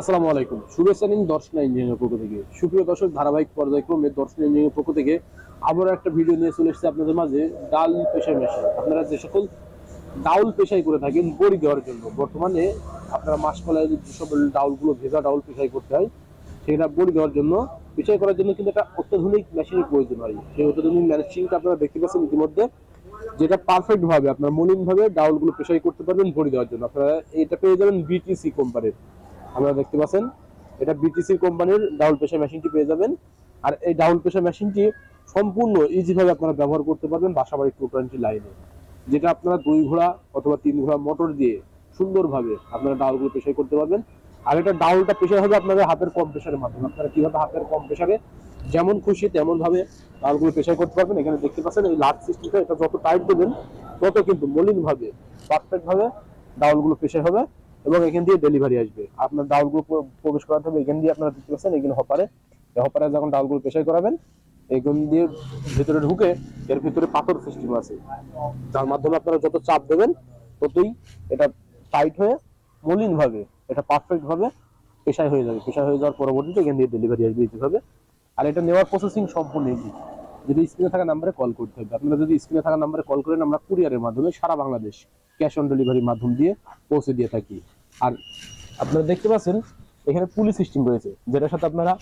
আসসালামু আলাইকুম। শুভেচ্ছা নিন দর্শনা ইঞ্জিনিয়ারের পক্ষ থেকে। সুপ্রিয় দর্শক, ধারাবাহিক পর্যায়ক্রমে দর্শনা পক্ষ থেকে আবারও একটা ভিডিও নিয়ে চলে আপনাদের মাঝে, ডাল আপনারা যে সকল ডাউল পেশাই করে থাকেন, বড়ি দেওয়ার জন্য। বর্তমানে আপনারা মাসকলায় যে সকল ডাউলগুলো ভেজা ডাউল পেশাই করতে হয়, সেটা বড়ি দেওয়ার জন্য পেশাই করার জন্য কিন্তু একটা অত্যাধুনিক মেশিনের প্রয়োজন হয়। সেই অত্যাধুনিক মেশিনটা আপনারা দেখতে পাচ্ছেন ইতিমধ্যে, যেটা পারফেক্ট ভাবে আপনার মলিন ভাবে ডাউলগুলো পেশাই করতে পারবেন বড়ি দেওয়ার জন্য। আপনারা এটা পেয়ে যাবেন বিটিসি কোম্পানির আপনারা দেখতে পাচ্ছেন, এটা বিটিসি কোম্পানির ডাউল প্রেশার মেশিনটি পেয়ে যাবেন। আর এই ডাউল প্রেশার মেশিনটি সম্পূর্ণ ইজি ভাবে আপনারা ব্যবহার করতে পারবেন বাসাবাড়ি টু টোয়েন্টি লাইনে যেটা আপনারা দুই ঘোড়া অথবা তিন ঘোড়া মোটর দিয়ে সুন্দরভাবে আপনারা ডাউলগুলো প্রেশার করতে পারবেন। আর এটা ডাউলটা প্রেশার হবে আপনাদের হাতের কম প্রেশারের মাধ্যমে। আপনারা কীভাবে হাতের কম প্রেশারে যেমন খুশি তেমনভাবে ডাউলগুলো পেশাই করতে পারবেন। এখানে দেখতে পাচ্ছেন এই লাট সিস্টেমটা এটা যত টাইট দেবেন, তত কিন্তু মলিন ভাবে পারফেক্ট ভাবে ডাউলগুলো প্রেশার হবে। এবং এখান দিয়ে ডেলিভারি আসবে। আপনার ডাউলগুলো প্র- প্রবেশ করাতে হবে এখান দিয়ে আপনারা দেখতে পাচ্ছেন এখানে হপারে হপারে যখন ডাউলগুলো পেশাই করাবেন, এখান দিয়ে ভেতরে ঢুকে এর ভিতরে পাথর সিস্টেম আছে। যার মাধ্যমে আপনারা যত চাপ দেবেন, ততই এটা টাইট হয়ে মলিন ভাবে এটা পারফেক্ট ভাবে পেশাই হয়ে যাবে। পেশাই হয়ে যাওয়ার পরবর্তীতে এখান দিয়ে ডেলিভারি আসবে এইভাবে। আর এটা নেওয়ার প্রসেসিং সম্পূর্ণ ইজি যদি স্ক্রিনে থাকা নাম্বারে কল করতে হবে। আপনারা যদি স্ক্রিনে থাকা নাম্বারে কল করেন, আমরা কুরিয়ারের মাধ্যমে সারা বাংলাদেশ ক্যাশ অন ডেলিভারির মাধ্যম দিয়ে পৌঁছে দিয়ে থাকি। আর আপনারা দেখতে পাচ্ছেন, এখানে পুলি সিস্টেম রয়েছে, যেটার সাথে আপনারা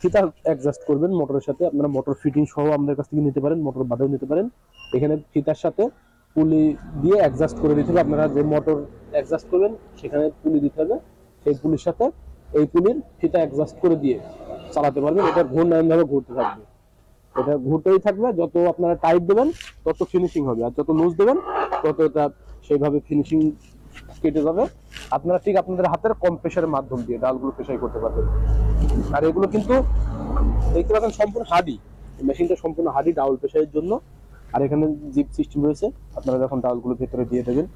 ফিতা অ্যাডজাস্ট করবেন মোটরের সাথে। আপনারা মোটর ফিটিং সহ আমাদের কাছ থেকে নিতে পারেন মোটর বাদেও নিতে পারেন। এখানে ফিতার সাথে পুলি দিয়ে অ্যাডজাস্ট করে দিতে হবে। আপনারা যে মোটর অ্যাডজাস্ট করবেন, সেখানে পুলি দিতে হবে। সেই পুলির সাথে এই পুলির ফিতা অ্যাডজাস্ট করে দিয়ে চালাতে পারবেন। এটা ঘূর্ণায়ন ভাবে ঘুরতে থাকবে। এটা ঘুরতেই থাকবে। যত আপনারা টাইট দেবেন, তত ফিনিশিং হবে। আর যত লুজ দেবেন তত এটা সেইভাবে ফিনিশিং কেটে যাবে। আপনারা ঠিক আপনাদের হাতের কম প্রেশারের মাধ্যম দিয়ে ডালগুলো পেশাই করতে পারবেন। আর এগুলো কিন্তু দেখতে পাচ্ছেন সম্পূর্ণ হাডি। মেশিনটা সম্পূর্ণ হাডি ডাউল পেশাইয়ের জন্য। আর এখানে জিপ সিস্টেম রয়েছে। আপনারা যখন ডাউলগুলো ভেতরে দিয়ে দেবেন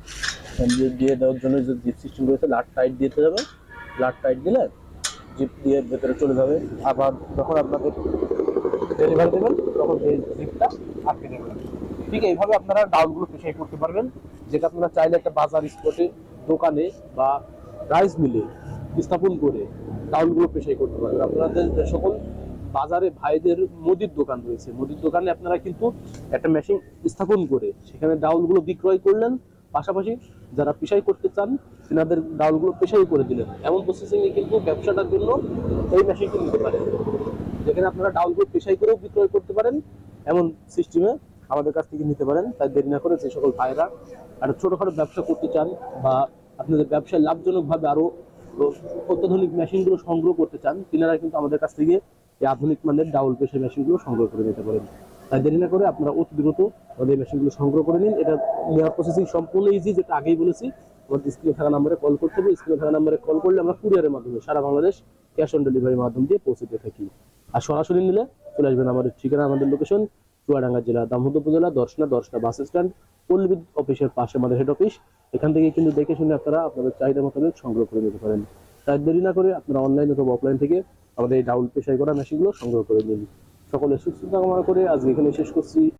দিয়ে দেওয়ার জন্য যে জিপ সিস্টেম রয়েছে, লাট টাইট দিতে যাবে লাট টাইট দিলে জিপ দিয়ে ভেতরে চলে যাবে। আবার যখন আপনাদের ডেলিভারি দেবেন, তখন এই জিপটা আটকে দেবেন ঠিক এইভাবে আপনারা ডাউলগুলো পেশাই করতে পারবেন। যেটা আপনারা চাইলে একটা বাজার স্পটে, দোকানে বা রাইস মিলে স্থাপন করে ডাউলগুলো পেশাই করতে পারবেন। আপনাদের যে সকল বাজারে ভাইদের মুদির দোকান রয়েছে, মুদির দোকানে আপনারা কিন্তু একটা মেশিন স্থাপন করে সেখানে ডাউলগুলো বিক্রয় করলেন। পাশাপাশি যারা পেশাই করতে চান, তেনাদের ডাউলগুলো পেশাই করে দিলেন। এমন প্রসেসিং এ কিন্তু ব্যবসাটার জন্য এই মেশিনটি নিতে পারেন। যেখানে আপনারা ডাউনগুলো পেশাই করেও বিক্রয় করতে পারেন। এমন সিস্টেমে আমাদের কাছ থেকে নিতে পারেন। তাই দেরি না করে যে সকল ভাইরা আর ছোটখাটো ব্যবসা করতে চান বা আপনাদের ব্যবসায় লাভজনকভাবে আরও অত্যাধুনিক মেশিনগুলো সংগ্রহ করতে চান, তিনারা কিন্তু আমাদের কাছ থেকে এই আধুনিক মানের ডাউল পেশার মেশিনগুলো সংগ্রহ করে নিতে পারেন। তাই দেরি না করে আপনারা অতি দ্রুত আমাদের মেশিনগুলো সংগ্রহ করে নিন। এটা নেওয়ার প্রসেসিং সম্পূর্ণ ইজি যেটা আগেই বলেছি, আমাদের স্ক্রিনে থাকা নাম্বারে কল করতে হবে। স্ক্রিনে থাকা নাম্বারে কল করলে আমরা কুরিয়ারের মাধ্যমে সারা বাংলাদেশ ক্যাশ অন ডেলিভারির মাধ্যম দিয়ে পৌঁছে দিয়ে থাকি। আর সরাসরি নিলে চলে আসবেন আমাদের ঠিকানা, আমাদের লোকেশন চুয়াডাঙ্গা জেলা দামোদর উপজেলা, দর্শনা দর্শনা বাস স্ট্যান্ড পল্লী বিদ্যুৎ অফিসের পাশে আমাদের হেড অফিস এখান থেকে কিন্তু দেখে শুনে আপনারা আপনাদের চাহিদা মোতাবেক সংগ্রহ করে নিতে পারেন। তাই দেরি না করে আপনারা অনলাইন অথবা অফলাইন থেকে আমাদের এই ডাউল পেশাই করা মেশিনগুলো সংগ্রহ করে নিন। সকলে সুস্থতা কামনা করে। আজকে এখানে শেষ করছি।